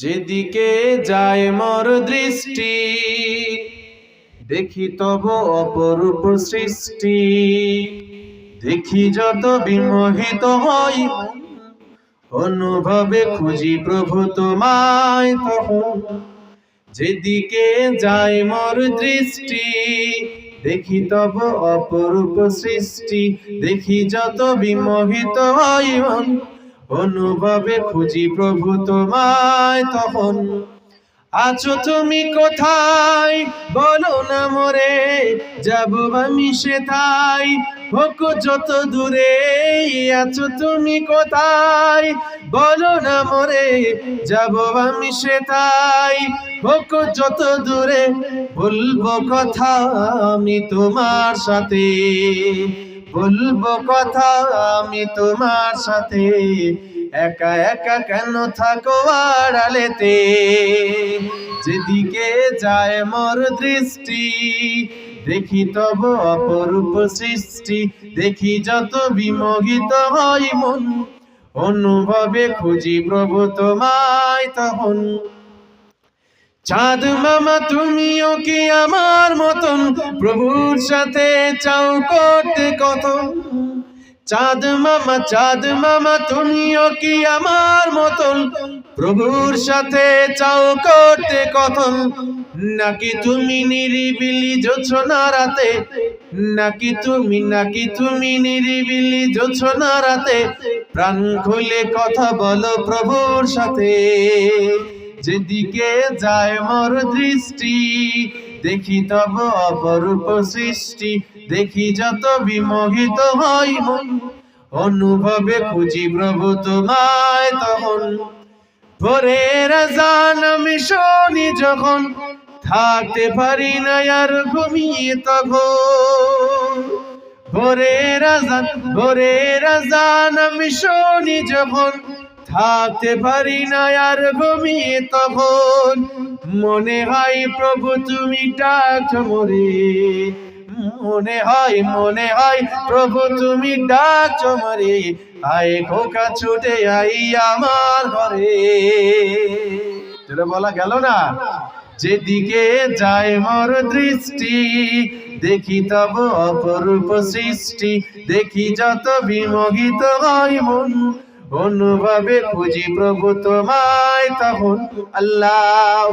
যেদিকে যায় মর দৃষ্টি, দেখি তব অপরূপ সৃষ্টি। দেখি যত বিমোহিত হই, অনুভবে খুঁজি প্রভু তোমায় তখন যেদিকে যায় মর দৃষ্টি, দেখি তব অপরূপ সৃষ্টি। দেখি যত বিমোহিত হই অনুভবে খুঁজি প্রভু তোমায় তখন আছো তুমি কোথায়? বলো না মরে, যাব আমি সেথায় হোক যত দূরে আছো তুমি কোথায়? বলো না মরে, যাব আমি সেথায় হোক যত দূরে, বলব কথা আমি তোমার সাথে। বলব কথা আমি তোমার সাথে। একা একা কেন থাকো আড়ালেতে? যেদিকে যায় মোর দৃষ্টি, দেখি তব অপরূপ সৃষ্টি। দেখি যত বিমোহিত হই মন, অনুভবে খুঁজি প্রভু তোমায় তখন চাঁদ মামা, তুমিও কি আমার মতন? প্রভুর সাথে চাও করতে কত? চাঁদ মামা চাঁদ মামা, তুমিও কি আমার মতন? প্রভুর সাথে চাও করতে কথন নাকি তুমি নিরিবিলি জোছনা রাতে? নাকি তুমি নাকি তুমি নিরিবিলি জোছনা রাতে? প্রাণ খুলে কথা বলো প্রভুর সাথে। যেদিকে যায় মোর দৃষ্টি, দেখি তব অপরূপ সৃষ্টি, দেখি যত বিমোহিত হই অনুভবে খুঁজি প্রভু তোমায় তখন ভোরের আজান আমি যখন, থাকতে পারি না আর ঘুমিয়ে তখন ভোরের আজান ভোরের আজান আমি শুনি যখন থাকতে পারি না আর ঘুমিয়ে তখন। মনে হয় প্রভু তুমি ডাক মরে। মনে হয় মনে হয় প্রভু তুমি ডাক মরে। আয় খোকা ছুটে আই আমার ঘরে। বলা গেল না? যেদিকে যায় মোর দৃষ্টি, দেখি তব অপরূপ সৃষ্টি। দেখি যত বিমোহিত হয় মন। অনুভবে খুঁজি প্রভু তোমায় তখন। আল্লাহ